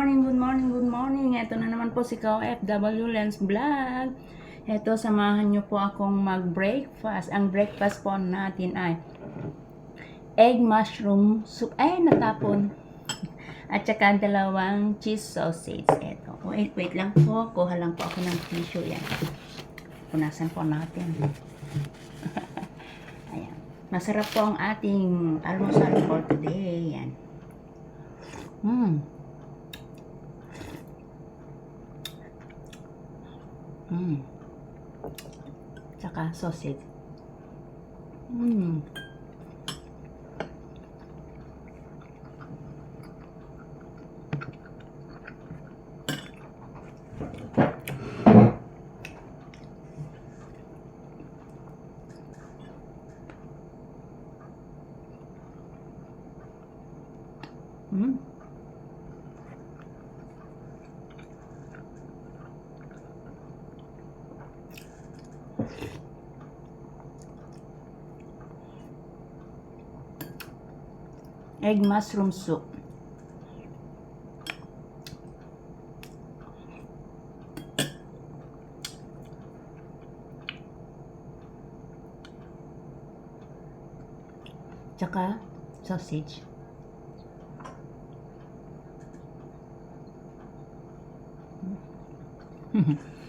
morning, good morning, good morning. Ito na naman po si KFW Lens Vlog. Ito, samahan niyo po akong mag-breakfast. Ang breakfast po natin ay egg mushroom soup. Ay, natapon. At saka dalawang cheese sausage. Ito. Wait, wait lang po. Kuha lang po ako ng tissue. Yan. Punasan po natin. Ayan. Masarap po ang ating almusal for today. Yan. Mm. Mm. Tsaka sausage. Mm. Mm. Egg mushroom soup. Tsaka sausage. Mm.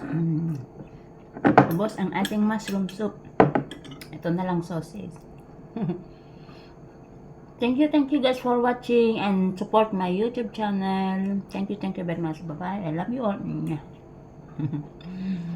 Mm. Tapos ang ating mushroom soup. Ito na lang sausage. thank you, thank you guys for watching and support my YouTube channel. Thank you, thank you very much. Bye-bye. I love you all.